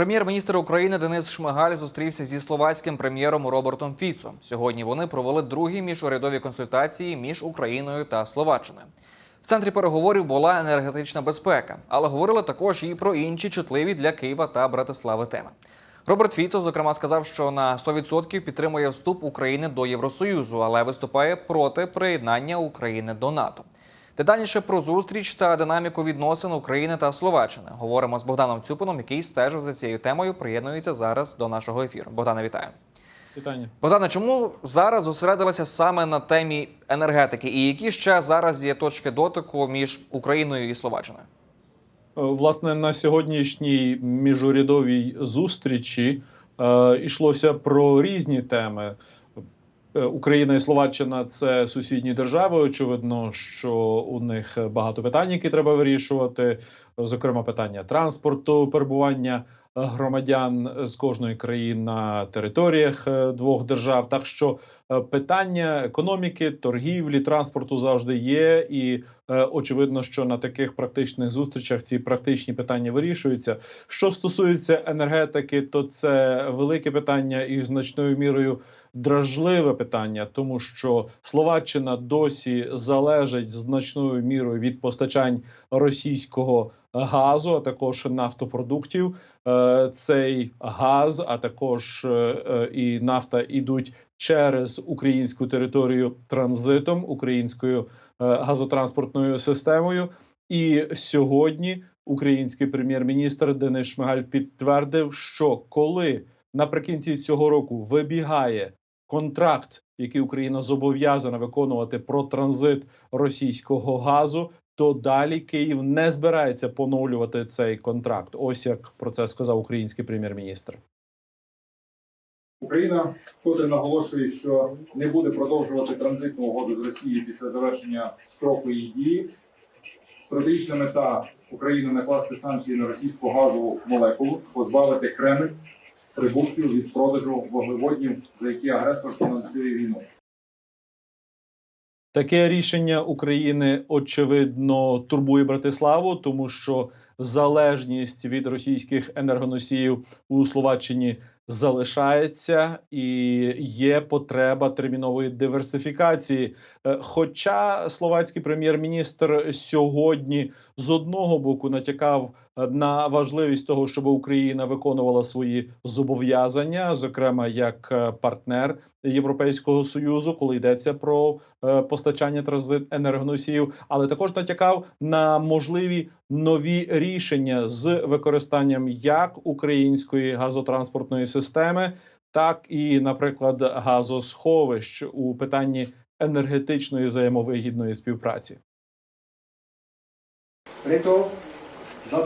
Прем'єр-міністр України Денис Шмигаль зустрівся зі словацьким прем'єром Робертом Фіцо. Сьогодні вони провели другі міжурядові консультації між Україною та Словаччиною. В центрі переговорів була енергетична безпека, але говорили також і про інші чутливі для Києва та Братислави теми. Роберт Фіцо, зокрема, сказав, що на 100% підтримує вступ України до Євросоюзу, але виступає проти приєднання України до НАТО. Детальніше про зустріч та динаміку відносин України та Словаччини говоримо з Богданом Цюпином, який стежив за цією темою. Приєднується зараз до нашого ефіру. Богдане, вітаю. Питання. Богдане, чому зараз зосередилися саме на темі енергетики, і які ще зараз є точки дотику між Україною і Словаччиною? Е, Власне, на сьогоднішній міжурядовій зустрічі е, йшлося про різні теми. Е, Україна і Словаччина це сусідні держави. Очевидно, що у них багато питань, які треба вирішувати. Зокрема, питання транспорту, перебування громадян з кожної країни на територіях е, двох держав. Так що е, питання економіки, торгівлі, транспорту завжди є, і е, очевидно, що на таких практичних зустрічах ці практичні питання вирішуються. Що стосується енергетики, то це велике питання і значною мірою дражливе питання, тому що Словаччина досі залежить значною мірою від постачань російського газу, а також нафтопродуктів. Е, Цей газ, а також е, е, і нафта ідуть через українську територію транзитом українською газотранспортною системою. І сьогодні український прем'єр-міністр Денис Шмигаль підтвердив, що коли наприкінці цього року вибігає контракт, який Україна зобов'язана виконувати про транзит російського газу, то далі Київ не збирається поновлювати цей контракт. Ось як про це сказав український прем'єр-міністр. Україна вкотре наголошує, що не буде продовжувати транзитну угоду з Росією після завершення строку її дії. Стратегічна мета України накласти санкції на російську газову молекулу, позбавити Кремль прибутків від продажу вуглеводнів, за які агресор фінансує війну. Таке рішення України очевидно турбує Братиславу, тому що залежність від російських енергоносіїв у Словаччині залишається і є потреба термінової диверсифікації. Е, Хоча словацький прем'єр-міністр сьогодні з одного боку натякав е, на важливість того, щоб Україна виконувала свої зобов'язання, зокрема як е, партнер Європейського союзу, коли йдеться про постачання транзит енергоносіїв, але також натякав на можливі нові рішення з використанням як української газотранспортної системи, так і, наприклад, газосховищ у питанні енергетичної взаємовигідної співпраці. Preto,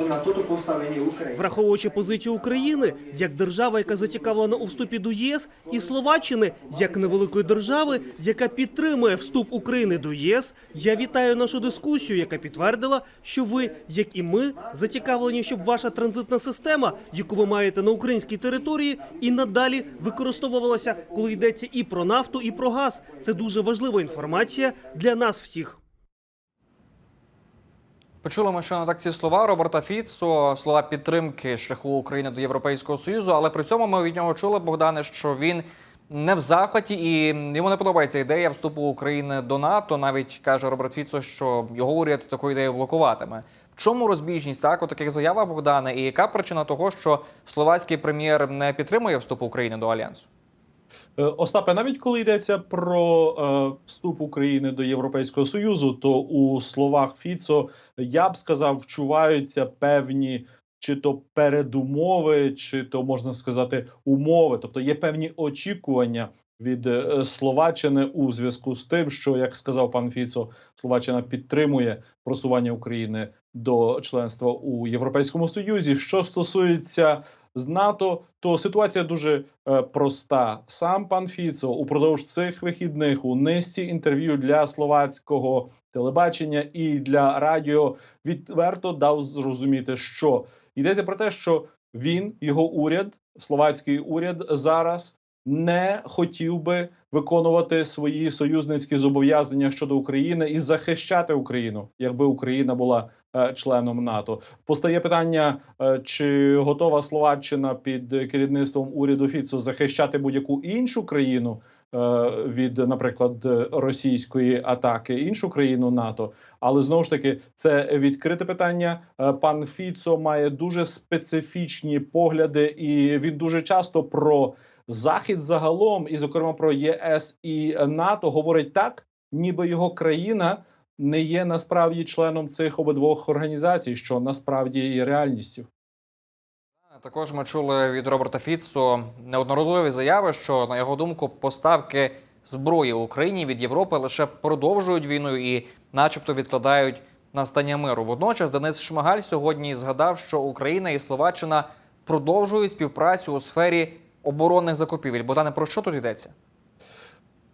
na toto postavenie Враховуючи позицію України як держава, яка зацікавлена у вступі до ЄС, і Словаччини як невеликої держави, яка підтримує вступ України до ЄС, я вітаю нашу дискусію, яка підтвердила, що ви, як і ми, зацікавлені, щоб ваша транзитна система, яку ви маєте на українській території, і надалі використовувалася, коли йдеться і про нафту, і про газ. Це дуже важлива інформація для нас всіх. Почули ми, що на так ці слова Роберта Фіцо, слова підтримки шляху України до Європейського Союзу, але при цьому ми від нього чули, Богдане, що він не в захваті і йому не подобається ідея вступу України до НАТО. Навіть каже Роберт Фіцо, що його уряд таку ідею блокуватиме. В чому розбіжність так у таких заявах Богдане? І яка причина того, що словацький прем'єр не підтримує вступу України до альянсу? Е, Остапе, навіть коли йдеться про е, вступ України до Європейського союзу, то у словах Фіцо я б сказав, вчуваються певні чи то передумови, чи то можна сказати умови, тобто є певні очікування від е, Словаччини у зв'язку з тим, що як сказав пан Фіцо, Словаччина підтримує просування України до членства у Європейському Союзі. Що стосується з НАТО, то ситуація дуже е, проста. Сам пан Фіцо упродовж цих вихідних у низці інтерв'ю для словацького телебачення і для радіо відверто дав зрозуміти, що йдеться про те, що він, його уряд, словацький уряд, зараз не хотів би виконувати свої союзницькі зобов'язання щодо України і захищати Україну, якби Україна була членом НАТО. Постає питання, е, чи готова Словаччина під керівництвом уряду Фіцо захищати будь-яку іншу країну е, від, наприклад, російської атаки, іншу країну НАТО. Але знову ж таки, це відкрите питання. Е, Пан Фіцо має дуже специфічні погляди, і він дуже часто про захід загалом, і зокрема про ЄС і НАТО, говорить так, ніби його країна не є насправді членом цих обидвох організацій, що насправді є реальністю. Також ми чули від Роберта Фіцо неодноразові заяви, що на його думку поставки зброї Україні від Європи лише продовжують війну і, начебто, відкладають настання миру. Водночас Денис Шмигаль сьогодні згадав, що Україна і Словаччина продовжують співпрацю у сфері оборонних закупівель. Богдане, про що тут йдеться?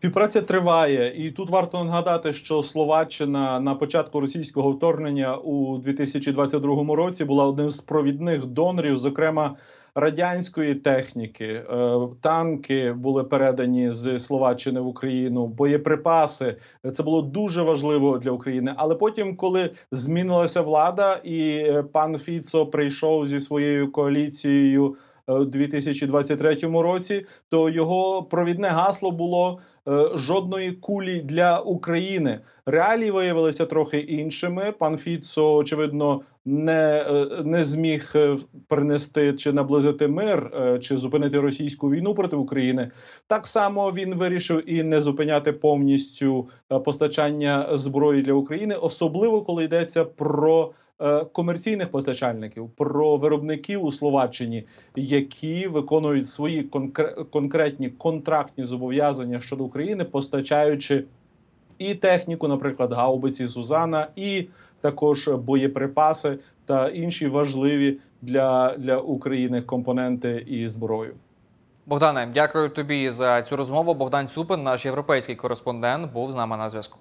Співпраця триває, і тут варто нагадати, що Словаччина на початку російського вторгнення у 2022 році була одним з провідних донорів, зокрема радянської техніки. Е, Танки були передані з Словаччини в Україну, боєприпаси. Це було дуже важливо для України. Але потім, коли змінилася влада, і е, пан Фіцо прийшов зі своєю коаліцією у 2023 році, то його провідне гасло було е, жодної кулі для України. Реалії виявилися трохи іншими. Пан Фіцо, очевидно, не, е, не зміг е, принести чи наблизити мир, е, чи зупинити російську війну проти України. Так само він вирішив і не зупиняти повністю е, постачання зброї для України, особливо коли йдеться про. Е, Комерційних постачальників про виробників у Словаччині, які виконують свої конкре- конкретні контрактні зобов'язання щодо України, постачаючи і техніку, наприклад, гаубиці Сузана, і також боєприпаси та інші важливі для, для України компоненти і зброю. Богдане, дякую тобі за цю розмову. Богдан Цюпин, наш європейський кореспондент, був з нами на зв'язку.